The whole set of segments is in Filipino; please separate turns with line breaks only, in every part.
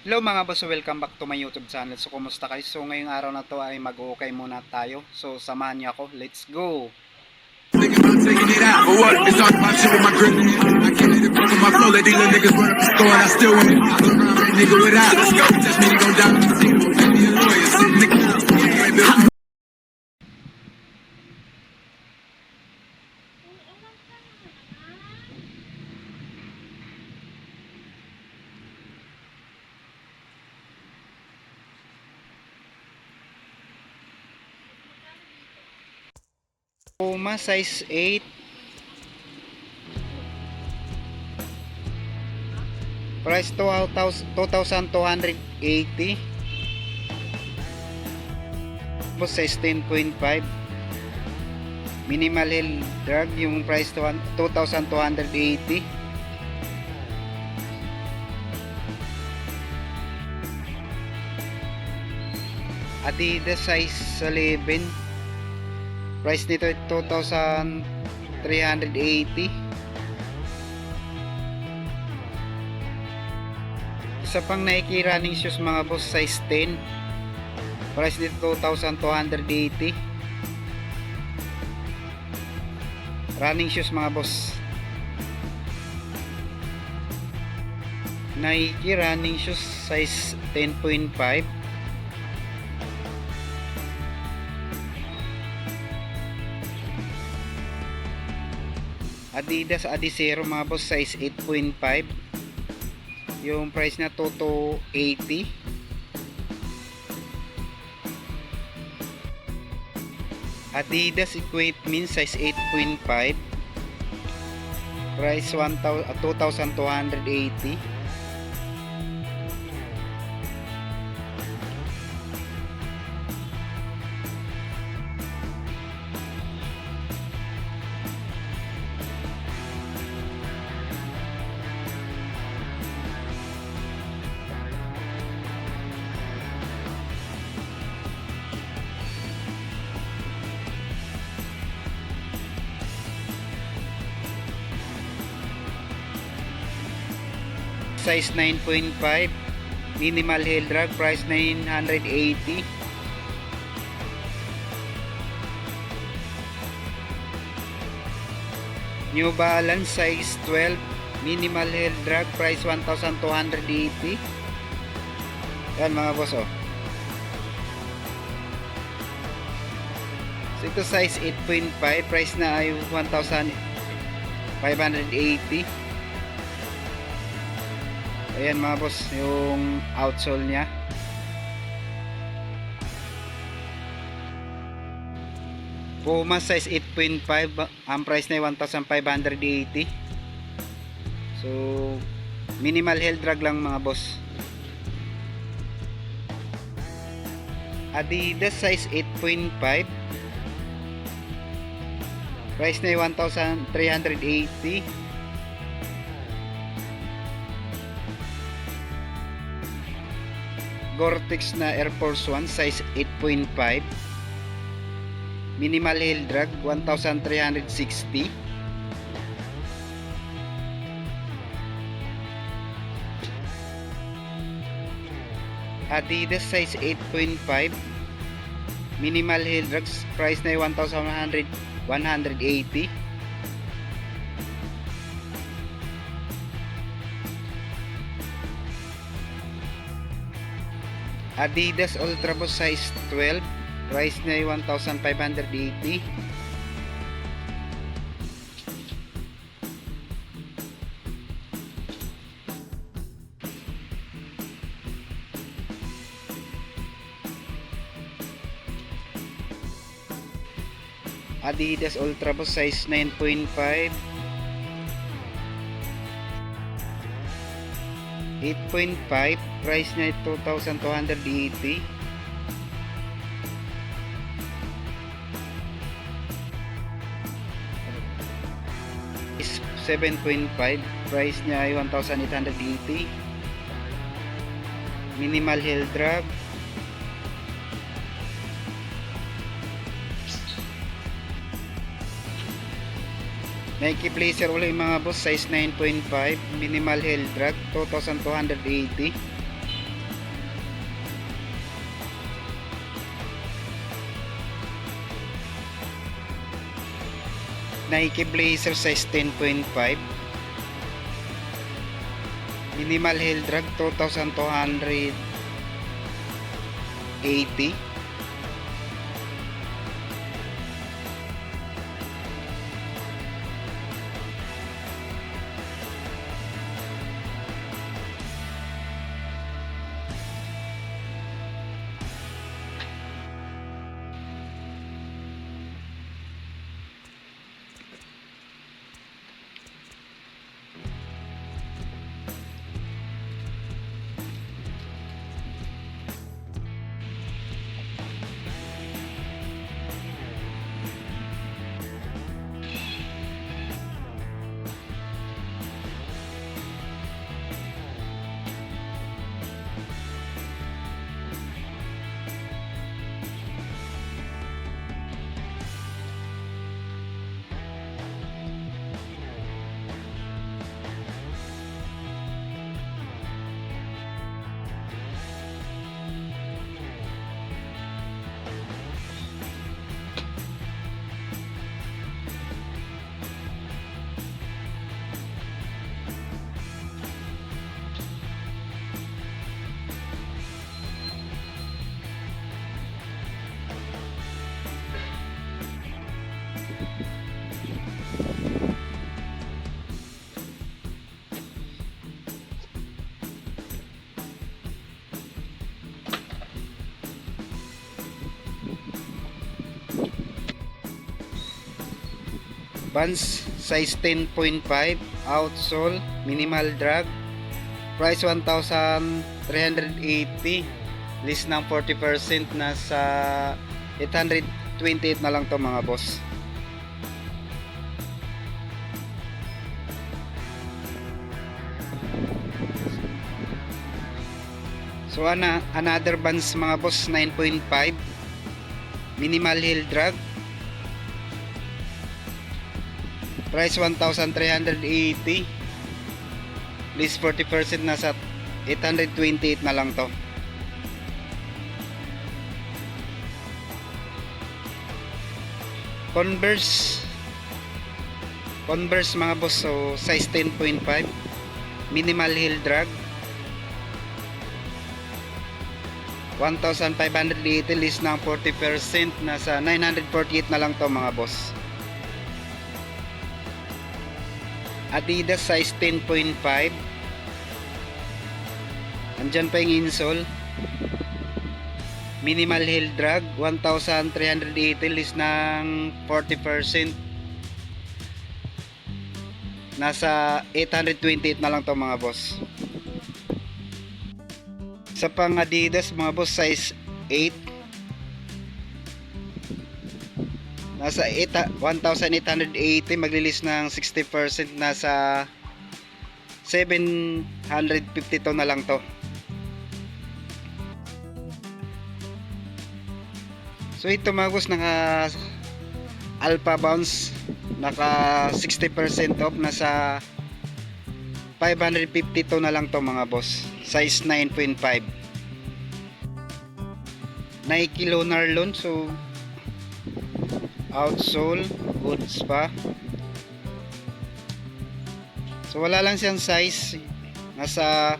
Hello mga boss, welcome back to my YouTube channel. So kumusta kayo? So ngayong araw na to ay mag-okay muna tayo. So samahan niyo ako. Let's go!
Thinking
Puma size 8. Price 2,000 2,280. Boss size 10.5. Minimal Hill Drag yung price to 2,280. Adidas size 11. Price nito ay 2,380. Isa pang Nike running shoes mga boss size 10. Price nito 2,280. Running shoes mga boss. Nike running shoes size 10.5. Adidas Adizero mga boss size 8.5 yung price na to to 80 Adidas equipment size 8.5 price 1,000 size 9.5 minimal heel drag price 980 New Balance size 12 minimal heel drag price 1280 yan mga boss oh. So ito size 8.5 price na ay 1580 Ayan mga boss, yung outsole niya. Puma size 8.5, ang price na ay 1,580. So, minimal heel drag lang mga boss. Adidas size 8.5. Price na ay 1,380. Gore-Tex na Air Force 1 size 8.5 minimal heel drag 1360 Adidas size 8.5 minimal heel drag price na 1180 Adidas Ultra Boost size 12 price niya ay 1,580 Adidas Ultra Boost size 9.5 8.5 price niya ay 2,280 is 7.5 price niya ay 1,880 minimal heel drag Nike Blazer ulit mga boss size 9.5 minimal heel drag 2280 Nike Blazer size 10.5 minimal heel drag 2280 Vans size 10.5 outsole minimal drag. Price 1,380 list ng 40% nasa 828 na lang to mga boss. So ana, another Vans mga boss 9.5 minimal heel drag price 1,380 list 40% nasa 828 na lang to. Converse. Converse mga boss so size 10.5 minimal heel drag. 1,580 list ng 40% nasa 948 na lang to mga boss Adidas size 10.5 Andyan pa yung insole. Minimal heel drag 1,380 list ng 40% Nasa 828 na lang to mga boss. Sa pang Adidas mga boss size 8 Nasa 8 1,880 maglilis ng 60% nasa 752 na lang to. So ito mga boss naka Alpha Bounce naka 60% off nasa 552 na lang to mga boss. Size 9.5. Nike Lunar Loan so outsole goods pa so wala lang siyang size. Nasa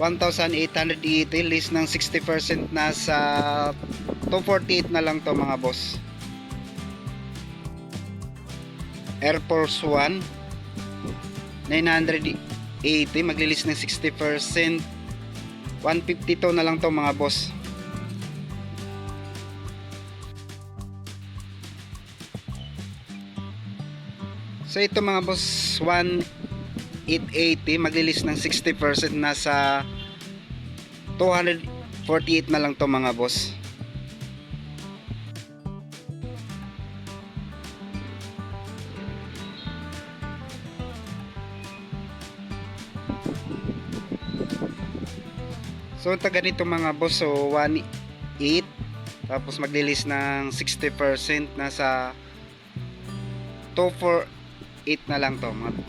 1,880 list ng 60% nasa 248 na lang to mga boss. Air Force 1 980 maglilis ng 60% 152 na lang to mga boss So ito mga boss 1880 maglilis ng 60% nasa 248 na lang to mga boss. So ito ganito mga boss so 18 tapos maglilis ng 60% nasa 248 na lang to mga